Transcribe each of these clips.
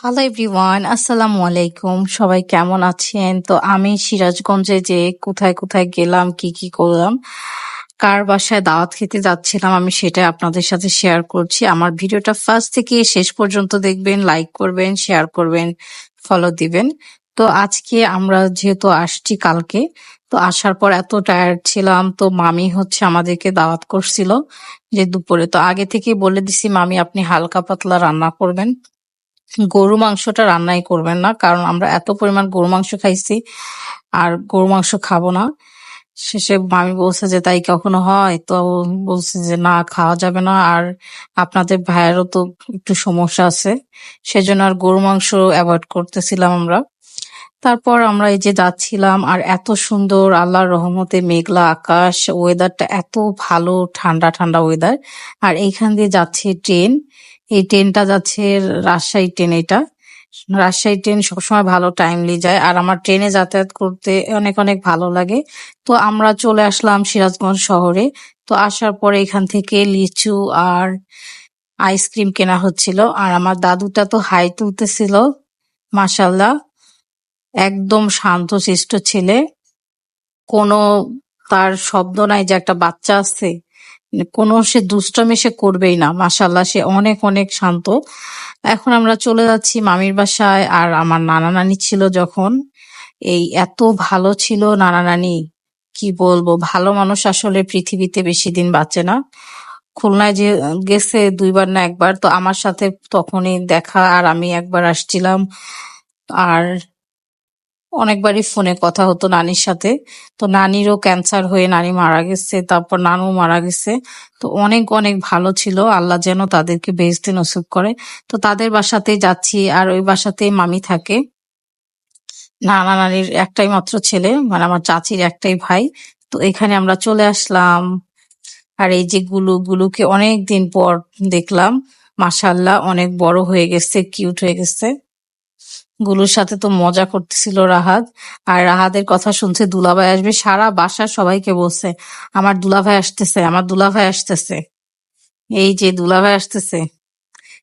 Hello everyone আসসালামু আলাইকুম সবাই কেমন আছেন? তো আমি সিরাজগঞ্জে যে কোথায় কোথায় গেলাম, কি কি করলাম, কার বাসায় দাওয়াত খেতে যাচ্ছিলাম আমি সেটা আপনাদের সাথে শেয়ার করছি। আমার ভিডিওটা ফার্স্ট থেকে শেষ পর্যন্ত দেখবেন লাইক করবেন শেয়ার করবেন ফলো দিবেন। তো আজকে আমরা যেহেতু আসছি কালকে, তো আসার পর এত টায়ার্ড ছিলাম, তো মামি হচ্ছে আমাদেরকে দাওয়াত করছিল যে দুপুরে। তো আগে থেকে বলে দিছি, মামি, আপনি হালকা পাতলা রান্না করবেন। গরু মাংসটা রান্নাই করবেন না, কারণ আমরা এত পরিমাণ গরু মাংস খাইছি আর গরু মাংস খাব না। শেষে মামি বলছে যে, তাই কখনো হয়? তো বলছে যে, না, খাওয়া যাবে না। আর আপনাদের ভাইয়েরও তো একটু সমস্যা আছে, সেজন্য আর গরু মাংস অ্যাভয়েড করতেছিলাম আমরা। তারপর আমরা এই যে যাচ্ছিলাম, আর এত সুন্দর আল্লাহর রহমতে মেঘলা আকাশ ওয়েদারটা এত ভালো, ঠান্ডা ঠান্ডা ওয়েদার আর এইখান দিয়ে যাচ্ছে ট্রেন এই ট্রেনটা যাচ্ছে রাজশাহী ট্রেন এটা। রাজশাহী ট্রেন সবসময় ভালো টাইমলি যায় আর আমার ট্রেনে যাতায়াত করতে অনেক অনেক ভালো লাগে। তো আমরা চলে আসলাম সিরাজগঞ্জ শহরে। তো আসার পরে এখান থেকে লিচু আর আইসক্রিম কেনা হচ্ছিল। আর আমার দাদুটা তো হাই তুলতেছিল মাসাল্লাহ একদম শান্ত শিষ্ট ছেলে। কোনো তার শব্দ নাই যে একটা বাচ্চা আছে। কোনো সে দুষ্টমি সে করবেই না মাসাল্লাহ সে অনেক অনেক শান্ত। এখন আমরা চলে যাচ্ছি মামির বাসায় আর আমার নানা নানি ছিল যখন। এই এত ভালো ছিল নানা নানি, কি বলব, ভালো মানুষ আসলে পৃথিবীতে বেশি দিন বাঁচে না। খুলনায় যে গেছে দুইবার না একবার, তো আমার সাথে তখনই দেখা আর আমি একবার আসছিলাম। আর অনেকবারই ফোনে কথা হতো নানির সাথে। তো নানিরও ক্যান্সার হয়ে নানি মারা গেছে, তারপর নানু মারা গেছে। তো অনেক অনেক ভালো ছিল, আল্লাহ যেন তাদেরকে বেহেস্তে নসিব করে। তো তাদের বাসাতেই যাচ্ছি, আর ওই বাসাতেই মামি থাকে। নানা নানির একটাই মাত্র ছেলে মানে আমার চাচির একটাই ভাই। তো এখানে আমরা চলে আসলাম। আর এই যে গুলু, গুলুকে অনেক দিন পর দেখলাম। মাসাল্লাহ অনেক বড় হয়ে গেছে কিউট হয়ে গেছে। গুলুর সাথে তো মজা করতেছিল রাহাত। আর রাহাদের কথা শুনছে দুলাভাই আসবে, সারা বাসার সবাইকে বলছে, আমার দুলাভাই আসতেছে, আমার দুলাভাই আসতেছে। এই যে দুলাভাই আসতেছে,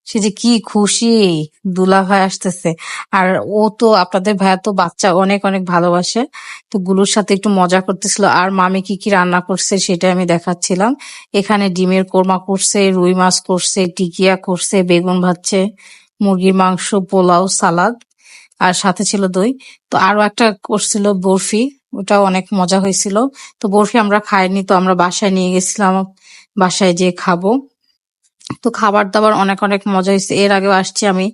সে যে কি খুশি, দুলাভাই আসতেছে। আর ও তো, আপনাদের ভাইয়া তো বাচ্চা, অনেক অনেক ভালোবাসে। তো গুলুর সাথে একটু মজা করতেছিল, আর মামি কি কি রান্না করছে সেটা আমি দেখাচ্ছিলাম। এখানে ডিমের কোরমা করছে, রুই মাছ করছে, টিকিয়া করছে, বেগুন ভাজছে, মুরগির মাংস, পোলাও, সালাদ। আর সাথে ছিল দই। তো আরও একটা করছিল বরফি, ওটাও অনেক মজা হয়েছিল। তো বরফি আমরা খাইনি, তো আমরা বাসায় নিয়ে গেছিলাম, বাসায় যেয়ে খাব। তো খাবার দাবার অনেক অনেক মজা হয়েছে এর আগেও আসছি আমি।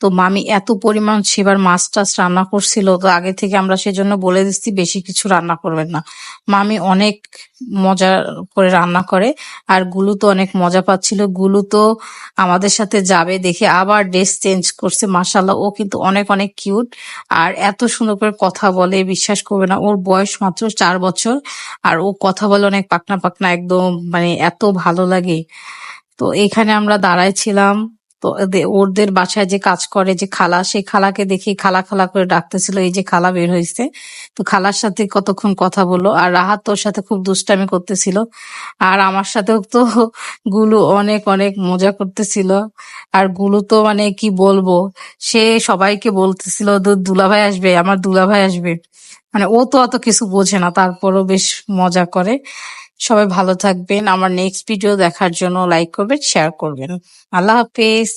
তো মামি এত পরিমাণ সেবার মাছ টাছ রান্না করছিল। তো আগে থেকে আমরা সেজন্য বলে দিচ্ছি, বেশি কিছু রান্না করবেন না। মামি অনেক মজা করে রান্না করে। আর গুলু তো অনেক মজা পাচ্ছিল। গুলু তো আমাদের সাথে যাবে দেখে আবার ড্রেস চেঞ্জ করছে। মাসাল্লাহ ও কিন্তু অনেক অনেক কিউট। আর এত সুন্দর করে কথা বলে, বিশ্বাস করবে না। ওর বয়স মাত্র চার বছর। আর ও কথা বলে অনেক পাকনা পাকনা একদম মানে এত ভালো লাগে। তো এখানে আমরা দাঁড়ায় ছিলাম তো ওদের বাসায় যে কাজ করে যে খালা সেই খালাকে দেখি খালা খালা করে ডাকতেছিল, এই যে খালা বের হয়েছে তো খালার সাথে কতক্ষণ কথা বলল। আর রাহাত তোর সাথে খুব দুষ্টামি করতেছিল। আর আমার সাথেও তো গুলু অনেক অনেক মজা করতেছিল। আর গুলু তো মানে কি বলব, সে সবাইকে বলতেছিল, "দু- দুলাভাই আসবে, আমার দুলাভাই আসবে। মানে ও তো অত কিছু বোঝে না, তারপরও বেশ মজা করে। সবাই ভালো থাকবেন। আমার নেক্সট ভিডিও দেখার জন্য লাইক করবেন শেয়ার করবেন। আল্লাহ হাফেজ।